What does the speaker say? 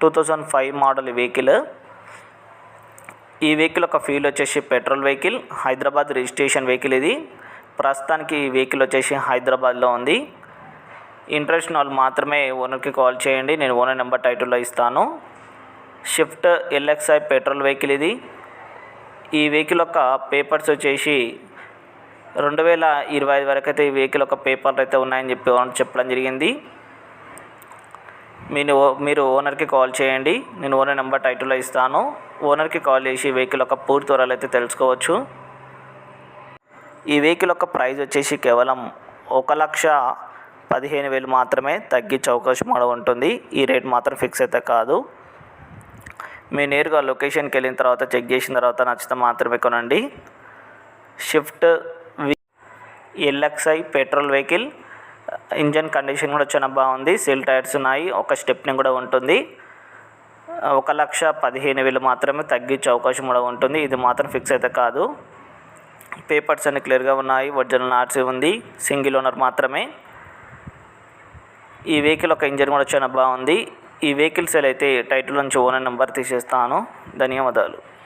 two thousand five model vehicle. ఈ vehicle యొక్క fuel వచ్చేసి petrol vehicle Hyderabad registration vehicle ఇది. ప్రస్తుతానికి ఈ వెహికల్ వచ్చేసి హైదరాబాద్లో ఉంది. ఇంట్రెస్ట్ వాళ్ళు మాత్రమే ఓనర్కి కాల్ చేయండి నేను ఓనర్ నెంబర్ టైటిల్లో ఇస్తాను. షిఫ్ట్ ఎల్ఎక్స్ఐ పెట్రోల్ వెహికల్ ఇది. ఈ వెహికల్ యొక్క పేపర్స్ వచ్చేసి రెండు వేల ఇరవై ఐదు వరకు అయితే ఈ వెహికల్ యొక్క పేపర్లు అయితే ఉన్నాయని చెప్పి చెప్పడం జరిగింది. మీరు మీరు ఓనర్కి కాల్ చేయండి. నేను ఓనర్ నెంబర్ టైటిల్లో ఇస్తాను. ఓనర్కి కాల్ చేసి వెహికల్ యొక్క పూర్తి వివరాలు అయితే తెలుసుకోవచ్చు. ఈ వెహికల్ యొక్క ప్రైస్ వచ్చేసి కేవలం ఒక లక్ష పదిహేను వేలు మాత్రమే తగ్గించే అవకాశం కూడా ఉంటుంది. ఈ రేట్ మాత్రం ఫిక్స్ అయితే కాదు. మీరు నేరుగా లొకేషన్కి వెళ్ళిన తర్వాత చెక్ చేసిన తర్వాత నచ్చితే మాత్రమే కొనండి. Swift LXI petrol vehicle engine condition కూడా చాలా బాగుంది. సీల్ టైర్స్ ఉన్నాయి. ఒక స్టెప్ని కూడా ఉంటుంది. ఒక లక్ష పదిహేను వేలు మాత్రమే తగ్గించే అవకాశం కూడా ఉంటుంది. ఇది మాత్రం ఫిక్స్ అయితే కాదు. పేపర్స్ అన్ని క్లియర్గా ఉన్నాయి. ఒరిజినల్ ఆర్సీ ఉంది. సింగిల్ ఓనర్ మాత్రమే. ఈ వెహికల్ ఒక ఇంజన్ కూడా చాలా బాగుంది. ఈ వెహికల్ సేల్ అయితే టైటిల్ నుంచి ఓనర్ నెంబర్ తీసేస్తాను. ధన్యవాదాలు.